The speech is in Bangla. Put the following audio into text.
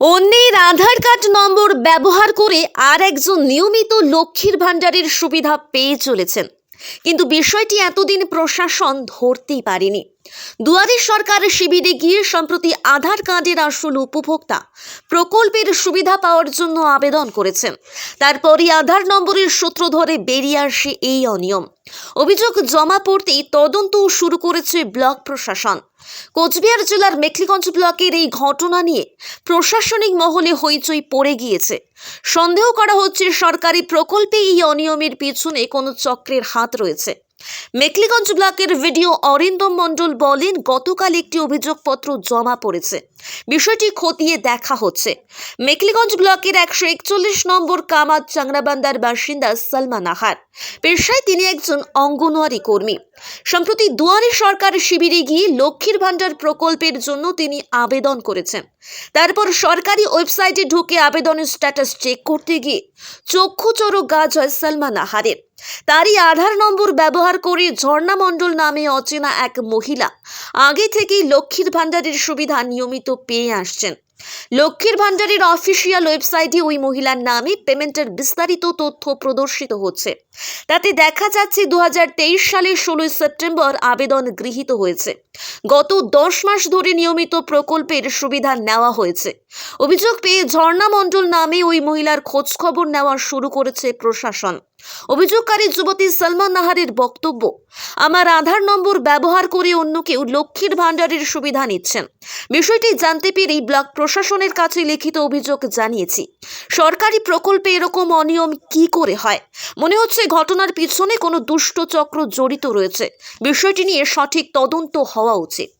অন্যের আধার কার্ড নম্বর ব্যবহার করে আর একজন নিয়মিত লক্ষ্মীর ভাণ্ডারের সুবিধা পেয়ে চলেছেন। কিন্তু বিষয়টি এতদিন প্রশাসন ধরতেই পারেনি। দুয়ারে সরকার শিবিরে গিয়ে সম্প্রতি আধার কার্ডের আসল উপভোক্তা প্রকল্পের সুবিধা পাওয়ার জন্য আবেদন করেছেন। তারপরই আধার নম্বরের সূত্র ধরে বেরিয়ে আসে এই অনিয়ম। অভিযোগ জমা পড়তেই তদন্ত শুরু করেছে ব্লক প্রশাসন। কোচবিহার জেলার মেখলিগঞ্জ ব্লকের এই ঘটনা নিয়ে প্রশাসনিক মহলে হইচই পড়ে গিয়েছে। সন্দেহ করা হচ্ছে সরকারি প্রকল্পে এই অনিয়মের পিছনে কোনো চক্রের হাত রয়েছে। মেখলিগঞ্জ ব্লকের ভিডিও অরিন্দম মণ্ডল বলেন, গতকাল একটি অভিযোগপত্র জমা পড়েছে। বিষয়টি খতিয়ে দেখা হচ্ছে। মেকলিগঞ্জ ব্লকের একশো একচল্লিশ নম্বর কামাত চাংরাবান্দার বাসিন্দা সালমান আহার। পেশায় তিনি একজন অঙ্গনওয়াড়ি কর্মী। সম্প্রতি দুয়ারে সরকার শিবিরে গিয়ে লক্ষ্মীর ভাণ্ডার প্রকল্পের জন্য তিনি আবেদন করেছেন। তারপর সরকারি ওয়েবসাইটে ঢুকে আবেদনের স্ট্যাটাস চেক করতে গিয়ে চক্ষু চড়ক গাছ হয় সালমান আহারের। তারই আধার নম্বর ব্যবহার করে ঝর্ণা মণ্ডল নামে অচেনা এক মহিলা আগে থেকেই লক্ষ্মীর ভাণ্ডারের সুবিধা নিয়মিত পেয়ে আসছেন। লক্ষ্মীর ভাণ্ডারের অফিসিয়াল ওয়েবসাইটে ওই মহিলার নামে পেমেন্টের বিস্তারিত তথ্য প্রদর্শিত হচ্ছে। তাতে দেখা যাচ্ছে দু হাজার তেইশ সালের ষোলোই সেপ্টেম্বর আবেদন গৃহীত হয়েছে। গত দশ মাস ধরে নিয়মিত প্রকল্পের সুবিধা নেওয়া হয়েছে। অভিযোগ পেয়ে ঝর্ণা মণ্ডল নামে ওই মহিলার খোঁজখবর নেওয়া শুরু করেছে প্রশাসন। অভিযোগকারী যুবতী সালমান নাহারের বক্তব্য, আমার আধার নম্বর ব্যবহার করে অন্য কেউ লক্ষ্মীর ভাণ্ডারের সুবিধা নিচ্ছেন। বিষয়টি জানতে পেরেই ব্লক প্রশাসনের কাছে লিখিত অভিযোগ জানিয়েছি। সরকারি প্রকল্পে এরকম অনিয়ম কি করে হয়? মনে হচ্ছে ঘটনার পিছনে কোনো দুষ্ট চক্র জড়িত রয়েছে। বিষয়টি নিয়ে সঠিক তদন্ত হওয়া উচিত।